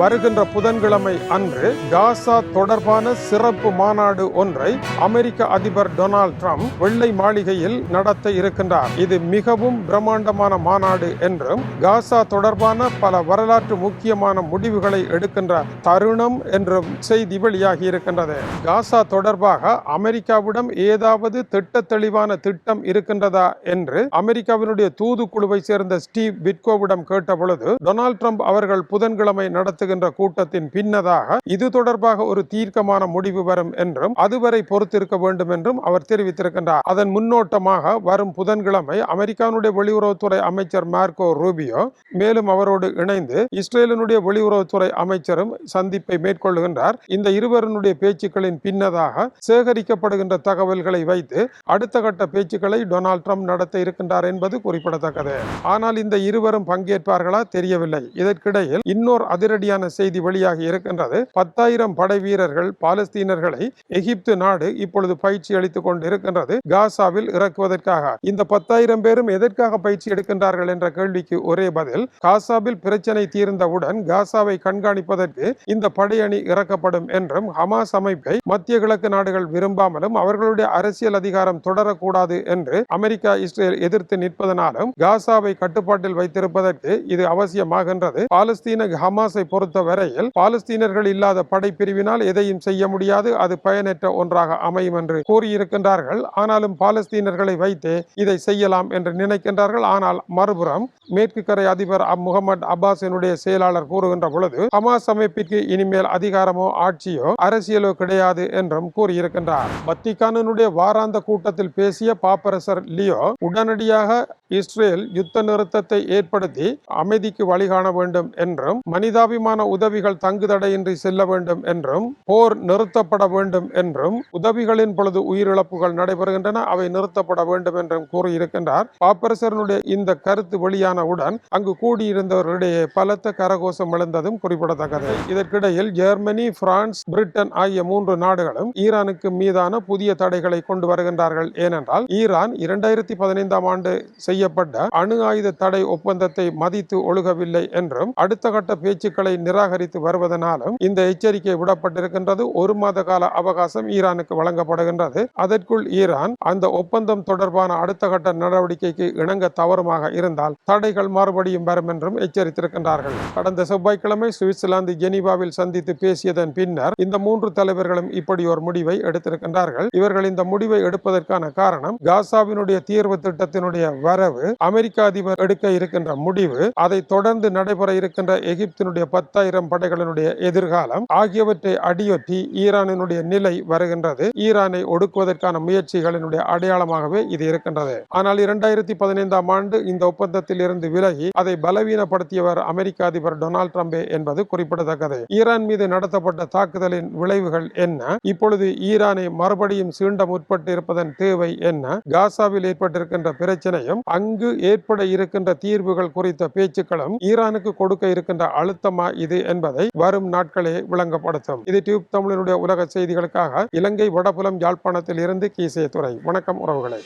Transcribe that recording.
வருகின்ற புதன்கிழமை அன்று காசா தொடர்பான சிறப்பு மாநாடு ஒன்றை அமெரிக்க அதிபர் டொனால்ட் ட்ரம்ப் வெள்ளை மாளிகையில் நடத்த இருக்கின்றார். இது மிகவும் பிரம்மாண்டமான மாநாடு என்றும் காசா தொடர்பான பல வரலாற்று முக்கியமான முடிவுகளை எடுக்கின்ற தருணம் என்றும் செய்தி வெளியாகி இருக்கின்றது. காசா தொடர்பாக அமெரிக்காவிடம் ஏதாவது திட்ட தெளிவான திட்டம் இருக்கின்றதா என்று அமெரிக்காவினுடைய தூதுக்குழுவை சேர்ந்த ஸ்டீவ் விட்கோவிடம் கேட்ட பொழுது டொனால்ட் ட்ரம்ப் அவர்கள் புதன்கிழமை நடத்துகின்ற கூட்டத்தின் பின்னதாக இது தொடர்பாக ஒரு தீர்க்கமான முடிவு வரும் என்றும் அதுவரை பொறுத்திருக்க வேண்டும் என்றும் அவர் தெரிவித்திருக்கின்றார். அதன் முன்னோட்டமாக வரும் புதன்கிழமை அமெரிக்காவுடைய வெளியுறவுத்துறை அமைச்சர் மார்க்கோ ரூபியோ மேலும் அவரோடு இணைந்து இஸ்ரேலினுடைய வெளியுறவுத்துறை அமைச்சரும் சந்திப்பை மேற்கொள்ளுகின்றார். இந்த இருவருடைய பேச்சுக்களின் பின்னதாக சேகரிக்கப்படுகின்ற தகவல்களை வைத்து அடுத்த கட்ட பேச்சுக்களை டொனால்ட் ட்ரம்ப் நடத்த இருக்கின்றார் என்பது குறிப்பிடத்தக்கது. ஆனால் இந்த இருவரும் பங்கேற்பார்களா தெரியவில்லை. இதற்கிடையில் இன்னொரு அதிரடியான செய்தி வெளியாக இருக்கின்றது. பத்தாயிரம் படை வீரர்கள் பாலஸ்தீனர்களை எகிப்து நாடு இப்பொழுது பயிற்சி அளித்துக் கொண்டு இருக்கின்றது காசாவில் இறக்குவதற்காக. இந்த பத்தாயிரம் பேரும் எதற்காக பயிற்சி எடுக்கின்றார்கள் என்ற கேள்விக்கு ஒரே பதில் காசாவில் பிரச்சனை தீர்ந்தவுடன் காசாவை கண்காணிப்பதற்கு இந்த படையணி இறக்கப்படும் என்றும் ஹமாஸ் அமைப்பை மத்திய கிழக்கு நாடுகள் விரும்பாமலும் அவர்களுடைய அரசியல் அதிகாரம் தொடரக்கூடாது என்று அமெரிக்கா இஸ்ரேல் எதிர்த்து நிற்பதனாலும் காசாவை கட்டுப்பாட்டில் வைத்திருப்பதற்கு இது அவசியமாகின்றது. பாலஸ்தீன ஹமாஸை பொறுத்த வரையில் பாலஸ்தீனர்கள் இல்லாத படைப்பிரிவினால் எதையும் செய்ய முடியாது அது பயனற்ற ஒன்றாக அமையும் என்று கூறியிருக்கின்றார்கள். ஆனாலும் பாலஸ்தீனர்களை வைத்து இதை செய்யலாம் என்று நினைக்கின்றார்கள். ஆனால் மறுபுறம் மேற்கு கரை அதிபர் அப் முகமது அப்பாஸினுடைய செயலாளர் கூறுகின்ற பொழுது ஹமாஸ் அமைப்பிற்கு இனிமேல் அதிகாரமோ ஆட்சியோ அரசியலோ கிடையாது என்றும் கூறியிருக்கின்றார். வத்திகானனுடைய வாராந்த கூட்டத்தில் பேசிய பாப்பரசர் லியோ உடனடியாக இஸ்ரேல் யுத்த நிறுத்தத்தை ஏற்படுத்தி அமைதிக்கு வழிகாண வேண்டும் என்றும் மனிதாபிமான உதவிகள் தங்குதடையின்றி செல்ல வேண்டும் என்றும் போர் நிறுத்தப்பட வேண்டும் என்றும் உதவிகளின் பொழுது உயிரிழப்புகள் நடைபெறுகின்றன அவை நிறுத்தப்பட வேண்டும் என்றும் கூறியிருக்கின்றார். பாப்பரசரனுடைய இந்த கருத்து வெளியானவுடன் அங்கு கூடியிருந்தவர்களிடையே பலத்த கரகோஷம் எழுந்ததும் குறிப்பிடத்தக்கது. இதற்கிடையில் ஜெர்மனி பிரான்ஸ் பிரிட்டன் ஆகிய மூன்று நாடுகளும் ஈரானுக்கு மீதான புதிய தடைகளை கொண்டு வருகின்றார்கள். ஏனென்றால் ஈரான் இரண்டாயிரத்தி பதினைந்தாம் ஆண்டு செய்யப்பட்ட அணு ஆயுத தடை ஒப்பந்தத்தை மதித்து ஒழுகவில்லை என்றும் அடுத்த கட்ட பேச்சுக்களை நிராகரித்து வருவதனாலும் இந்த எச்சரிக்கை விடப்பட்டிருக்கின்றது. ஒரு மாத கால அவகாசம் ஈரானுக்கு வழங்கப்படுகின்றது. அதற்குள் ஈரான் அந்த ஒப்பந்தம் தொடர்பான அடுத்த கட்ட நடவடிக்கைக்கு இணங்க தவறுமாக இருந்தால் தடைகள் மறுபடியும் வரும் என்றும் எச்சரித்திருக்கின்றார்கள். கடந்த செவ்வாய்க்கிழமை சுவிட்சர்லாந்து ஜெனீவாவில் சந்தித்து பேசியதன் பின்னர் இந்த மூன்று தலைவர்களும் இப்படி ஒரு முடிவை எடுத்திருக்கின்றார்கள். இவர்கள் இந்த முடிவை எடுப்பதற்கான காரணம் காசாவினுடைய தீர்வு திட்டத்தினுடைய வரவு அமெரிக்க அதிபர் எடுக்க இருக்கின்ற முடிவு அதை தொடர்ந்து நடைபெற இருக்கின்ற எகிப்தினுடைய பத்து பத்தாயிரம் படைகளினுடைய எதிர்காலம் ஆகியவற்றை அடியொற்றி ஈரானினுடைய நிலை வருகின்றது. ஈரானை ஒடுக்குவதற்கான முயற்சிகளினுடைய அடையாளமாகவே இது இருக்கின்றது. ஆனால் இரண்டாயிரத்தி பதினைந்தாம் ஆண்டு இந்த ஒப்பந்தத்தில் இருந்து விலகி அதை பலவீனப்படுத்தியவர் அமெரிக்க அதிபர் டொனால்டு ட்ரம்பே என்பது குறிப்பிடத்தக்கது. ஈரான் மீது நடத்தப்பட்ட தாக்குதலின் விளைவுகள் என்ன? இப்பொழுது ஈரானை மறுபடியும் சீண்ட முற்பட்டு இருப்பதன் தேவை என்ன? காசாவில் ஏற்பட்டிருக்கின்ற பிரச்சனையும் அங்கு ஏற்பட இருக்கின்ற தீர்வுகள் குறித்த பேச்சுக்களும் ஈரானுக்கு கொடுக்க இருக்கின்ற அழுத்தமா இது என்பதை வரும் நாட்களே விளங்கப்படுத்தும். இது டியூப் தமிழனுடைய உலக செய்திகளுக்காக இலங்கை வடபுலம் யாழ்ப்பாணத்தில் இருந்து கீசே துறை வணக்கம் உறவுகளை.